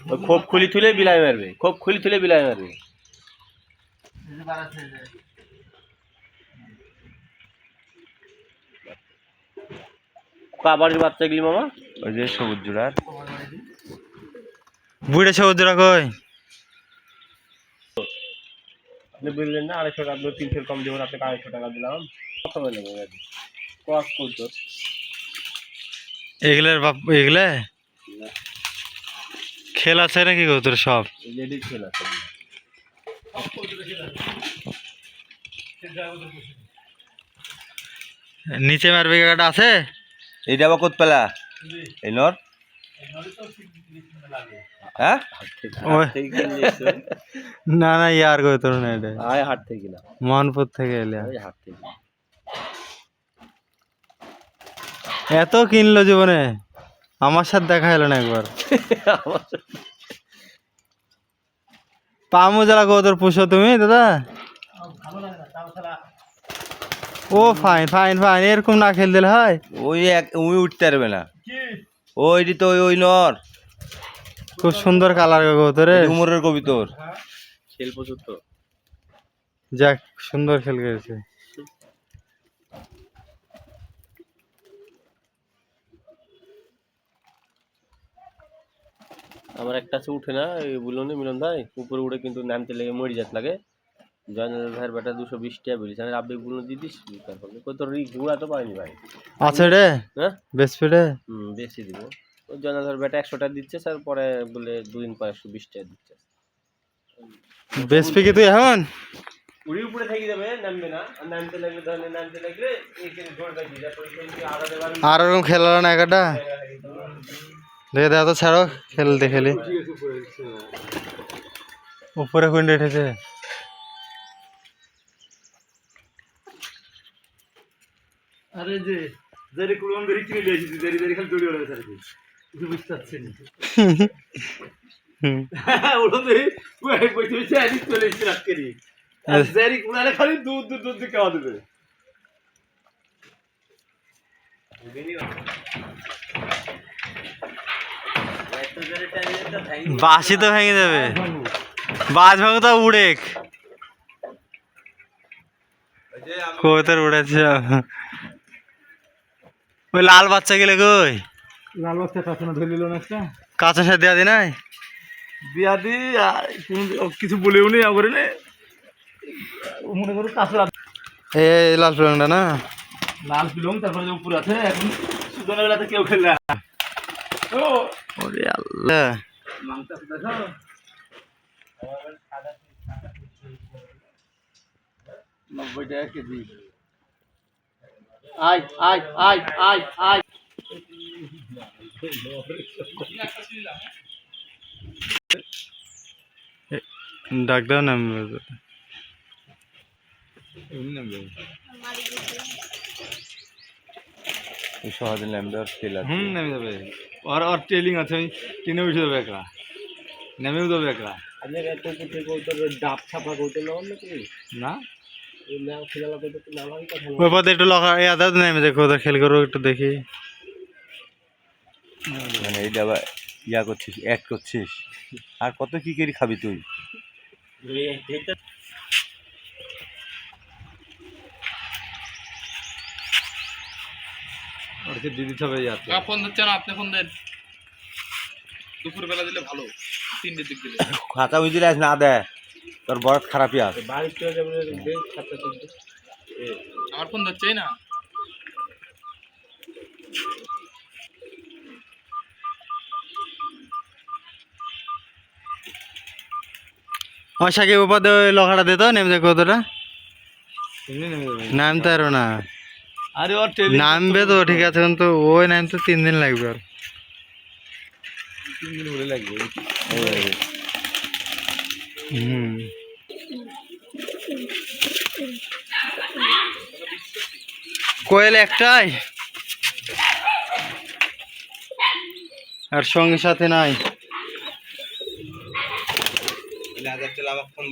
ওই খোপ খুলি তুলে বিলাই মারবে খোপ খুলি তুলে বিলাই মারবে। কাবাড়ির বাচ্চাগুলি মামা? ওই যে সবুজ জোড়ার। বুড়ে সমুদ্র কই? আপনি বললেন না আড়াইশো টাকা দিল তিনশো কম দেবেন আপনাকে আড়াইশো টাকা দিলাম। কত আর কস করতো এগুলোর বাপ এগুলো? খেল আছে নাকি গো তোর সব? লেডি নিচে মারবে গাটা আছে? এইটা আবার কোত পেলা? এই নর। হ্যাঁ? না না ইয়ার কই তোর না এটা। আয় হাট থেকে কিনা মোহনপুর থেকে এলে। হাট থেকে এত কিনলো জীবনে? আমার সাথে দেখা এলো না একবার। পামু যারা গো তোর পুষো তুমি দাদা? ও ফাইন ফাইন ফাইন এরকম না খেল দিলে হয়। ওই এক ওই উঠতে পারবে না। ওইটি তো ওই- ওই নর। খুব সুন্দর কালার গো তোরে উমরের কবি তোর। খেল প্রচুর তো। যাক সুন্দর খেল করেছে আমার একটা আছে উঠে না এই বলল না মিলন ভাই উপরে উঠে কিন্তু নামতে লেগে মরে যাত লাগে জয়নাল ভাইয়ের বেটা দুশো বিশ টাকা বলিস আমি আব্বে বলল দিয়ে দিস তারপর কই তোর রিক ঘুরা তো পাইনি ভাই। আছে রে? হ্যাঁ? বেশ পেটে হুম বেশি দিব। ওই জয়নাল ভাইয়ের বেটা একশো টাকা দিচ্ছে স্যার পরে বলে দুদিন পর একশো বিশ টাকা দিচ্ছে। বেশ পেকে তুই এখন? উড়ি উপরে থেকে যাবে নামবে না। আর নামতে লাগলে ধরেন নামতে লাগলে আর ওরকম খেলা না একটা? দেখে দেখা তো ছাড়ো খেলতে খেলি। উপরে কুইন্টে উঠেছে। আরে যে যারে কুলম ধরে কিনে লিয়ে এসেছি যারি যারি খালি দড়ি ওড়াবে স্যার কিছু বুঝতে পারছি না। হুম। ওরকম ধরে বসে বসে আনি চলে এসেছি রাত করি কুলালে খালি দুধ দুধ দুধ দিয়ে খাওয়া দেবে। বাসি তো ভেঙে যাবে। বাস ভাঙো তো উড়ে কোথার উড়েছে? ওই লাল বাচ্চা গেলে কই? লাল বাচ্চা নিল না একটা। কাঁচা সাথে দেওয়া দি নাই? বিয়া দি কিছু বলেও নে মনে করো কাঁচা এই লাল পেলংটা না? লাল পিলং তারপরে উপরে আছে এখন বেলাতে কেউ খেললে না। ও ওরে আল্লাহ। নব্বই টাকা কেজি। আয় আয় আয় আয় আয়। ডাক্তার নাম এই সহজে খেল আছে। হুম নেমে যাবে আর আর ট্রেলিং আছে আমি টেনে উঠে দেবে একলা নেমেও দেবে একলা না ওই পথে একটু লখা এই আদা নেমে দেখো ওদের খেল করো একটু দেখি মানে এইটা আবার ইয়া করছিস এক করছিস আর কত কি করে খাবি তুই এটা ওর যে দিদি হবে যাচ্ছে। ফোন দিচ্ছে না আপনি ফোন দেন। দুপুর বেলা দিলে ভালো তিনটে দিক দিলে। খাতা না দে। তোর বরফ খারাপই আছে। আমার ফোন ধরছেই না। আমার সাকিব লখাটা দে তো নেমে যাবে। নামতে পারো না। আরে ওর ট্রেলিং নামবে তো ঠিক আছে কিন্তু ওই নামতে তিন দিন লাগবে আর। তিন দিন বলে লাগবে। হুম। কোয়েল একটাই? আর সঙ্গে সাথে নাই। ফোন